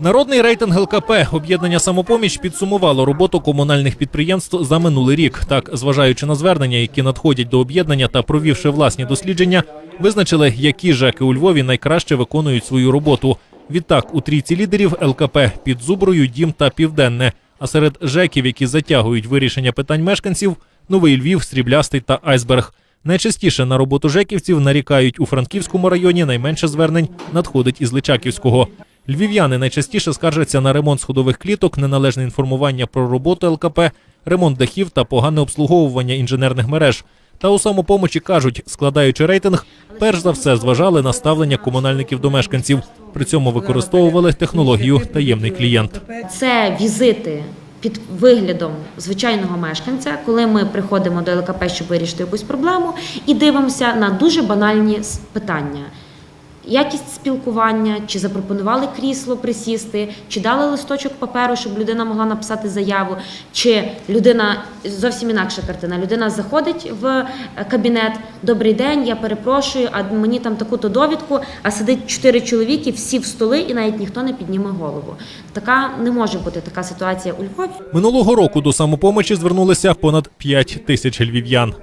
Народний рейтинг ЛКП об'єднання самопоміч підсумувало роботу комунальних підприємств за минулий рік. Так, зважаючи на звернення, які надходять до об'єднання та провівши власні дослідження, визначили, які ЖЕКи у Львові найкраще виконують свою роботу. Відтак, у трійці лідерів ЛКП під Зуброю, Дім та Південне. А серед ЖЕКів, які затягують вирішення питань мешканців, Новий Львів, Сріблястий та Айсберг. Найчастіше на роботу жеківців нарікають у Франківському районі. Найменше звернень надходить із Личаківського. Львів'яни найчастіше скаржаться на ремонт сходових кліток, неналежне інформування про роботу ЛКП, ремонт дахів та погане обслуговування інженерних мереж. Та у самопомочі кажуть, складаючи рейтинг, перш за все зважали на ставлення комунальників до мешканців. При цьому використовували технологію таємний клієнт. Це візити під виглядом звичайного мешканця, коли ми приходимо до ЛКП, щоб вирішити якусь проблему, і дивимося на дуже банальні питання. Якість спілкування, чи запропонували крісло присісти, чи дали листочок паперу, щоб людина могла написати заяву, чи людина зовсім інакша картина. Людина заходить в е, кабінет. Добрий день, я перепрошую, а мені там таку-то довідку, а сидить чотири чоловіки, всі в столи, і навіть ніхто не підніме голову. Така не може бути така ситуація у Львові. Минулого року до самопомочі звернулися понад 5 тисяч львів'ян.